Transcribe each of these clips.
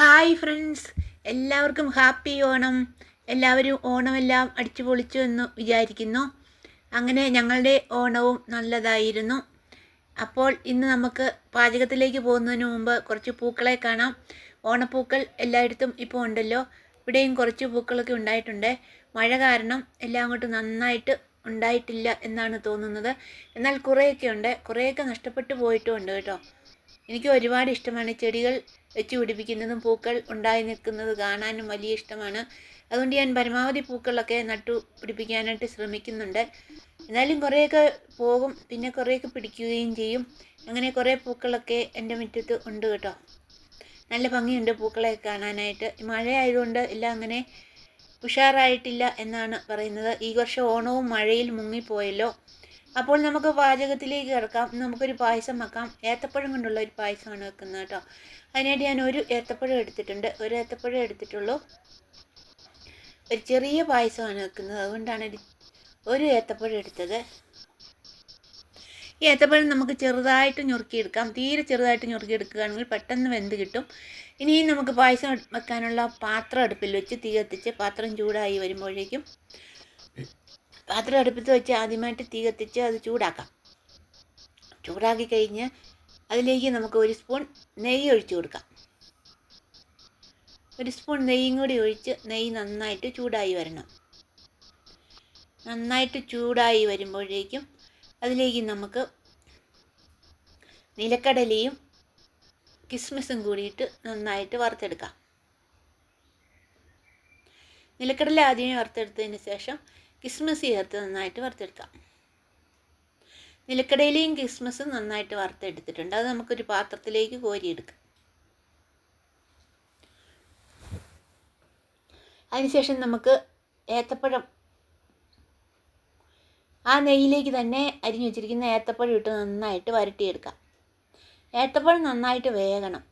Hi friends. എല്ലാവർക്കും happy Onam. എല്ലാവരും ഓണമെല്ലാം അടിച്ചു പൊളിച്ചു എന്ന് വിചാരിക്കുന്നു. അങ്ങനെ ഞങ്ങളുടെ ഓണവും നല്ലതായിരുന്നു. അപ്പോൾ ഇന്ന് നമുക്ക് പാചകത്തിലേക്ക് പോകുന്നതിന് മുമ്പ് കുറച്ച് പൂക്കളെ കാണാം. ഓണപ്പൂക്കൾ എല്ലായിടത്തും ഇപ്പോൾ ഉണ്ടല്ലോ. ഇവിടെയും കുറച്ച് പൂക്കളൊക്കെ ഉണ്ടായിട്ടുണ്ട്. മഴ കാരണം എല്ലാം അങ്ങോട്ട് നന്നായിട്ട് ഉണ്ടായിട്ടില്ല എന്നാണ് തോന്നുന്നത്. എന്നാൽ കുറേയൊക്കെ ഉണ്ട്. കുറേയൊക്കെ നഷ്ടപ്പെട്ടു പോയിട്ടുമുണ്ട് കേട്ടോ. എനിക്ക് ഒരുപാട് ഇഷ്ടമാണ് ചെടികൾ വെച്ച് പിടിപ്പിക്കുന്നതും പൂക്കൾ ഉണ്ടായി നിൽക്കുന്നത് കാണാനും വലിയ ഇഷ്ടമാണ്. അതുകൊണ്ട് ഞാൻ പരമാവധി പൂക്കളൊക്കെ നട്ടു പിടിപ്പിക്കാനായിട്ട് ശ്രമിക്കുന്നുണ്ട്. എന്നാലും കുറേയൊക്കെ പോകും പിന്നെ കുറേയൊക്കെ പിടിക്കുകയും ചെയ്യും. അങ്ങനെ കുറേ പൂക്കളൊക്കെ എന്റെ മുറ്റത്ത് ഉണ്ട് കേട്ടോ. നല്ല ഭംഗിയുണ്ട് പൂക്കളെ കാണാനായിട്ട്. മഴയായതുകൊണ്ട് എല്ലാം അങ്ങനെ ഉഷാറായിട്ടില്ല എന്നാണ് പറയുന്നത്. ഈ വർഷം ഓണവും മഴയിൽ മുങ്ങിപ്പോയല്ലോ. അപ്പോൾ നമുക്ക് പാചകത്തിലേക്ക് കിടക്കാം. നമുക്കൊരു പായസം വെക്കാം. ഏത്തപ്പഴം കൊണ്ടുള്ള ഒരു പായസമാണ് വെക്കുന്നത് കേട്ടോ. അതിനായിട്ട് ഞാൻ ഒരു ഏത്തപ്പഴം എടുത്തിട്ടുണ്ട്. ഒരു ഏത്തപ്പഴം എടുത്തിട്ടുള്ളൂ. ഒരു ചെറിയ പായസമാണ് വെക്കുന്നത്. അതുകൊണ്ടാണ് ഒരു ഏത്തപ്പഴം എടുത്തത്. ഈ ഏത്തപ്പഴം നമുക്ക് ചെറുതായിട്ട് ഞുറുക്കിയെടുക്കാം. തീരെ ചെറുതായിട്ട് ഞുറുക്കിയെടുക്കുകയാണെങ്കിൽ പെട്ടെന്ന് വെന്ത് കിട്ടും. ഇനി നമുക്ക് പായസം വെക്കാനുള്ള പാത്രം അടുപ്പിൽ വെച്ച് തീ കത്തിച്ച് പാത്രം ചൂടായി വരുമ്പോഴേക്കും പാത്രം അടുപ്പത്ത് വെച്ച് ആദ്യമായിട്ട് തീ കത്തിച്ച് അത് ചൂടാക്കാം. ചൂടാക്കി കഴിഞ്ഞ് അതിലേക്ക് നമുക്ക് ഒരു സ്പൂൺ നെയ്യ് ഒഴിച്ചു കൊടുക്കാം. ഒരു സ്പൂൺ നെയ്യും കൂടി ഒഴിച്ച് നെയ്യ് നന്നായിട്ട് ചൂടായി വരണം. നന്നായിട്ട് ചൂടായി വരുമ്പോഴേക്കും അതിലേക്ക് നമുക്ക് നിലക്കടലയും കിസ്മിസും കൂടിയിട്ട് നന്നായിട്ട് വറുത്തെടുക്കാം. നിലക്കടല ആദ്യമേ വറുത്തെടുത്തതിന് ശേഷം കിസ്മിസ് ചേർത്ത് നന്നായിട്ട് വറുത്തെടുക്കാം. നിലക്കടയിലെയും കിസ്മിസും നന്നായിട്ട് വറുത്തെടുത്തിട്ടുണ്ട്. അത് നമുക്കൊരു പാത്രത്തിലേക്ക് കോരിയെടുക്കാം. അതിനുശേഷം നമുക്ക് ഏത്തപ്പഴം ആ നെയ്യിലേക്ക് തന്നെ അരിഞ്ഞു വെച്ചിരിക്കുന്ന ഏത്തപ്പഴം ഇട്ട് നന്നായിട്ട് വരട്ടിയെടുക്കാം. ഏത്തപ്പഴം നന്നായിട്ട് വേകണം.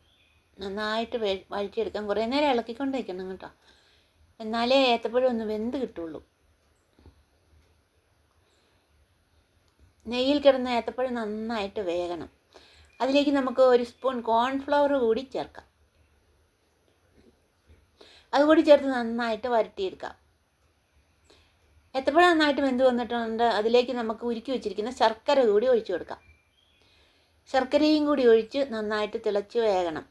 നന്നായിട്ട് വേ വഴറ്റിയെടുക്കാം കുറേ നേരം ഇളക്കിക്കൊണ്ടിരിക്കണം കേട്ടോ. എന്നാലേ ഏത്തപ്പഴം ഒന്ന് വെന്ത് കിട്ടുള്ളൂ. നെയ്യിൽ കിടന്ന ഏത്തപ്പഴം നന്നായിട്ട് വേകണം. അതിലേക്ക് നമുക്ക് ഒരു സ്പൂൺ കോൺഫ്ലവർ കൂടി ചേർക്കാം. അതുകൂടി ചേർത്ത് നന്നായിട്ട് വരട്ടിയെടുക്കാം. ഏത്തപ്പഴം നന്നായിട്ട് വെന്ത് വന്നിട്ടുണ്ട്. അതിലേക്ക് നമുക്ക് ഉരുക്കി വെച്ചിരിക്കുന്ന ശർക്കര കൂടി ഒഴിച്ചു കൊടുക്കാം. ശർക്കരയും കൂടി ഒഴിച്ച് നന്നായിട്ട് തിളച്ച് വേകണം.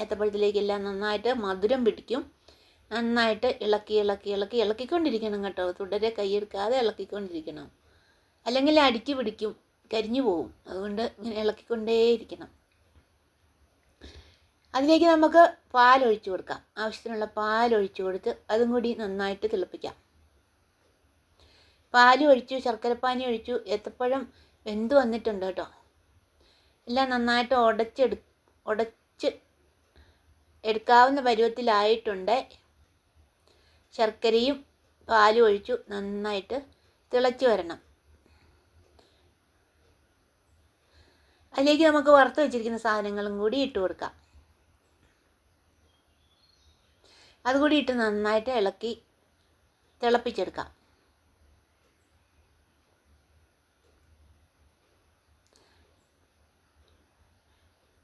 ഏത്തപ്പഴത്തിലേക്കെല്ലാം നന്നായിട്ട് മധുരം പിടിക്കും. നന്നായിട്ട് ഇളക്കി ഇളക്കി ഇളക്കി ഇളക്കിക്കൊണ്ടിരിക്കണം കേട്ടോ. തുടരെ കൈയെടുക്കാതെ ഇളക്കിക്കൊണ്ടിരിക്കണം. അല്ലെങ്കിൽ അടുക്കി പിടിക്കും കരിഞ്ഞു പോവും. അതുകൊണ്ട് ഇങ്ങനെ ഇളക്കിക്കൊണ്ടേയിരിക്കണം. അതിലേക്ക് നമുക്ക് പാൽ ഒഴിച്ചു കൊടുക്കാം. ആവശ്യത്തിനുള്ള പാൽ ഒഴിച്ചു കൊടുത്ത് അതും കൂടി നന്നായിട്ട് തിളപ്പിക്കാം. പാൽ ഒഴിച്ചു ശർക്കരപ്പാനി ഒഴിച്ചു ഏത്തപ്പഴം വെന്ത് വന്നിട്ടുണ്ട് കേട്ടോ. എല്ലാം നന്നായിട്ട് ഉടച്ചെടു ഉടച്ച് എടുക്കാവുന്ന പരുവത്തിലായിട്ടുണ്ട്. ശർക്കരയും പാലും ഒഴിച്ചു നന്നായിട്ട് തിളച്ച് വരണം. അതിലേക്ക് നമുക്ക് വറുത്ത് വെച്ചിരിക്കുന്ന സാധനങ്ങളും കൂടി ഇട്ട് കൊടുക്കാം. അതുകൂടി ഇട്ട് നന്നായിട്ട് ഇളക്കി തിളപ്പിച്ചെടുക്കാം.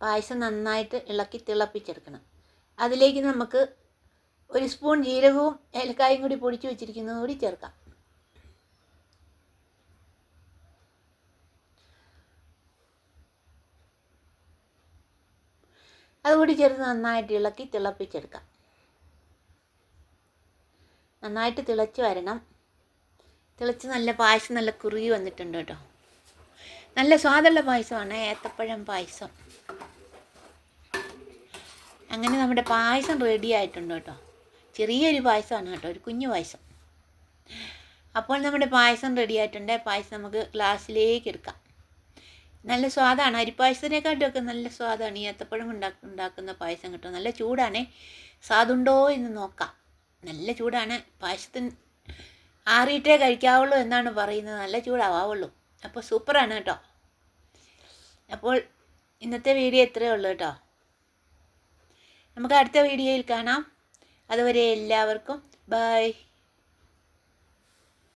പായസം നന്നായിട്ട് ഇളക്കി തിളപ്പിച്ചെടുക്കണം. അതിലേക്ക് നമുക്ക് ഒരു സ്പൂൺ ജീരകവും ഏലക്കായും കൂടി പൊടിച്ചു വെച്ചിരിക്കുന്നതും കൂടി ചേർക്കാം. അതുകൂടി ചേർത്ത് നന്നായിട്ട് ഇളക്കി തിളപ്പിച്ചെടുക്കാം. നന്നായിട്ട് തിളച്ച് വരണം. തിളച്ച് നല്ല പായസം നല്ല കുറുകി വന്നിട്ടുണ്ട് കേട്ടോ. നല്ല സ്വാദുള്ള പായസമാണ് ഏത്തപ്പഴം പായസം. അങ്ങനെ നമ്മുടെ പായസം റെഡി ആയിട്ടുണ്ട് കേട്ടോ. ചെറിയൊരു പായസമാണ് കേട്ടോ ഒരു കുഞ്ഞു പായസം. അപ്പോൾ നമ്മുടെ പായസം റെഡി ആയിട്ടുണ്ട്. പായസം നമുക്ക് ഗ്ലാസ്സിലേക്ക് എടുക്കാം. നല്ല സ്വാദാണ്. അരിപ്പായസത്തിനെക്കാട്ടുമൊക്കെ നല്ല സ്വാദാണ്. ഈ ഏത്തപ്പഴം ഉണ്ടാക്ക ഉണ്ടാക്കുന്ന പായസം കിട്ടും. നല്ല ചൂടാണേ. സ്വാദുണ്ടോ എന്ന് നോക്കാം. നല്ല ചൂടാണ്. പായസത്തിന് ആറിയിട്ടേ കഴിക്കാവുള്ളൂ എന്നാണ് പറയുന്നത്. നല്ല ചൂടാവുള്ളൂ അപ്പോൾ സൂപ്പറാണ് കേട്ടോ. അപ്പോൾ ഇന്നത്തെ വീഡിയോ ഇത്രയേ ഉള്ളൂ കേട്ടോ. നമുക്ക് അടുത്ത വീഡിയോയിൽ കാണാം. അതുവരെ എല്ലാവർക്കും ബൈ.